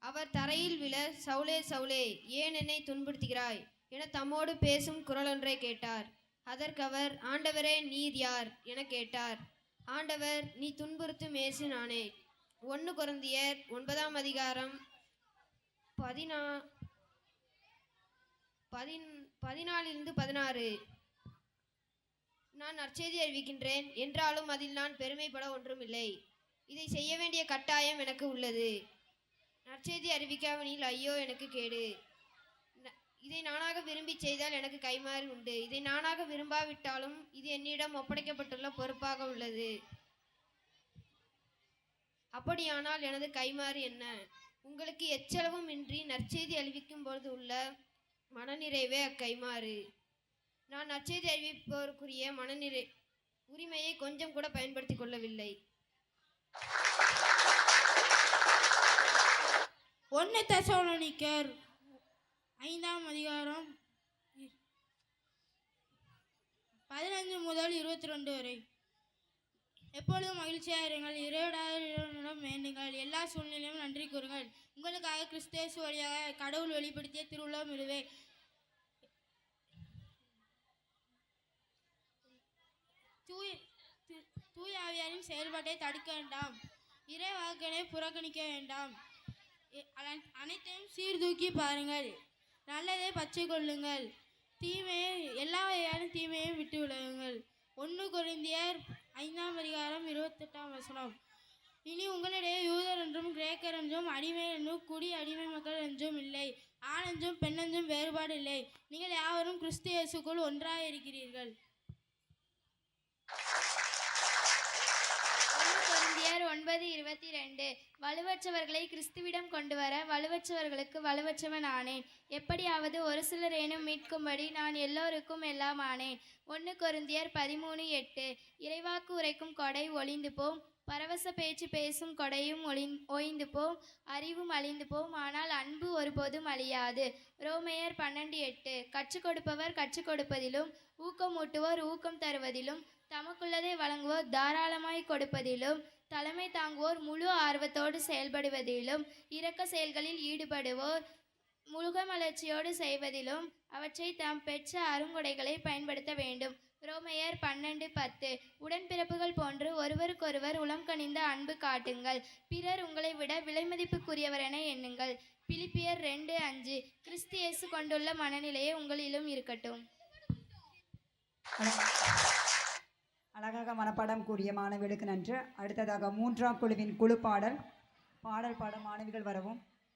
அவர் தரையில் விழ சவுலே சவுலே ஏன் என்னை துன்புறுத்துகிறாய் என தம்மோடு பேசும் குரலொன்றை கேட்டார். அதற்கு அவர் ஆண்டவரே நீர் யார் என கேட்டார். ஆண்டவர் நீ துன்புறுத்தும் மேசு நானே ஒன்று குறந்தியர் ஒன்பதாம் அதிகாரம் பதினா பதின் பதினாலிருந்து பதினாறு. நான் நற்செய்தி அறிவிக்கின்றேன். என்றாலும் அதில் நான் பெருமைப்பட ஒன்றுமில்லை. இதை செய்ய வேண்டிய கட்டாயம் எனக்கு உள்ளது. நற்செய்தி அறிவிக்காவனில் ஐயோ எனக்கு கேடு. ந- இதை நானாக விரும்பி செய்தால் எனக்கு கைமாறி உண்டு. இதை நானாக விரும்பாவிட்டாலும் இது என்னிடம் ஒப்படைக்கப்பட்டுள்ள பொறுப்பாக உள்ளது. அப்படியானால் எனது கைமாறு என்ன? உங்களுக்கு எச்சளவும் இன்றி நற்செய்தி அறிவிக்கும் பொழுது உள்ள மனநிறைவே அக்கைமாறு நான் நற்செய்தி அறிவிப்போருக்குரிய மனநிறை உரிமையை கொஞ்சம் கூட பயன்படுத்திக் கொள்ளவில்லை. ஒன்று தசோலனிக்கர் ஐந்தாம் அதிகாரம் பதினஞ்சு முதல் இருபத்தி ரெண்டு வரை. எப்பொழுதும் மகிழ்ச்சியாக இருங்கள். இறைவனிடம் வேண்டுங்கள். எல்லா சூழ்நிலையும் நன்றி கூறுங்கள். உங்களுக்காக கிறிஸ்தேசு வழியாக கடவுள் வெளிப்படுத்திய திருவுள்ளம் இதுவே. தூய் தூயாவியாரின் செயல்பாட்டை தடுக்க வேண்டாம். இறை வாக்கினை புறக்கணிக்க வேண்டாம். அனைத்தையும் சீர்தூக்கி பாருங்கள். நல்லதை பச்சை கொள்ளுங்கள் தீமையை எல்லா வகையான தீமையையும் விட்டு விடுங்கள் ஒன்று கொரிந்தியர் ஐந்தாம் அதிகாரம் இருபத்தெட்டாம் வசனம். இனி உங்களிடையே யூதர் என்றும் கிரேக்கர் என்றும் அடிமை என்றும் குடி அடிமை மக்கள் என்றும் இல்லை. ஆண் என்றும் பெண் என்றும் வேறுபாடு இல்லை. நீங்கள் யாவரும் கிறிஸ்து இயேசுக்குள் ஒன்றாக இருக்கிறீர்கள் ஒன்று கொரிந்தியர் ஒன்பது இருபத்தி ரெண்டு வலுவற்றவர்களை கிறிஸ்துவிடம் கொண்டு வர வலுவற்றவர்களுக்கு வலுவற்றவன் ஆனேன். எப்படியாவது ஒரு சிலரேனும் மீட்கும்படி நான் எல்லோருக்கும் எல்லாம் ஆனேன். ஒன்று கொருந்தியர் பதிமூணு எட்டு. இறைவாக்கு உரைக்கும் கொடை ஒளிந்து போம் பரவச பேச்சு பேசும் கொடையும் ஒளிந் ஓய்ந்து போம் அறிவும் அழிந்து போம் ஆனால் அன்பு ஒருபோதும் அழியாது. ரோமையர் பன்னெண்டு எட்டு. கற்றுக் கொடுப்பவர் கற்றுக் கொடுப்பதிலும் ஊக்கமூட்டுவோர் ஊக்கம் தருவதிலும் தமக்குள்ளதை வழங்குவோர் தாராளமாய் கொடுப்பதிலும் தலைமை தாங்குவோர் முழு ஆர்வத்தோடு செயல்படுவதிலும் இரக்க செயல்களில் ஈடுபடுவோர் முழுகமலர்ச்சியோடு செய்வதிலும் அவற்றை தாம் பெற்ற அருங்குடைகளை பயன்படுத்த வேண்டும். ரோமையர் பன்னெண்டு பத்து உடன்பிறப்புகள் போன்று ஒருவருக்கொருவர் உளம் கனிந்த அன்பு காட்டுங்கள். பிறர் உங்களை விட விலைமதிப்புக்குரியவர் என எண்ணுங்கள் பிலிப்பியர் ரெண்டு அஞ்சு கிறிஸ்தியேசு கொண்டுள்ள மனநிலையே உங்களிலும் இருக்கட்டும். அழகாக மனப்பாடம் கூறிய மாணவிகளுக்கு நன்று. அடுத்ததாக மூன்றாம் குழுவின் குழு பாடல். பாடல் பாட மாணவிகள் வரவும்.